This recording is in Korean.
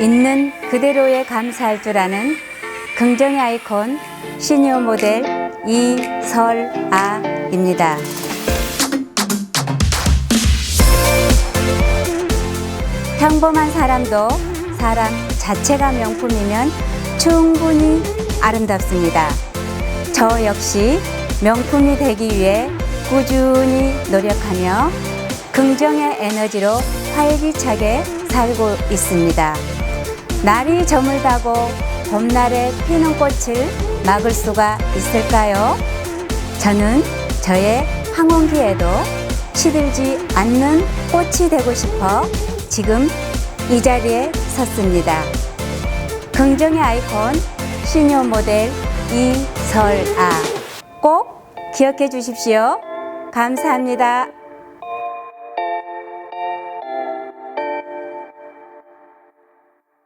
있는 그대로에 감사할 줄 아는 긍정의 아이콘 시니어 모델 이설아입니다. 평범한 사람도 사람 자체가 명품이면 충분히 아름답습니다. 저 역시 명품이 되기 위해 꾸준히 노력하며 긍정의 에너지로 활기차게 살고 있습니다. 날이 저물다고 봄날에 피는 꽃을 막을 수가 있을까요? 저는 저의 황혼기에도 시들지 않는 꽃이 되고 싶어 지금 이 자리에 섰습니다. 긍정의 아이콘 시니어 모델 이설아 꼭 기억해 주십시오. 감사합니다.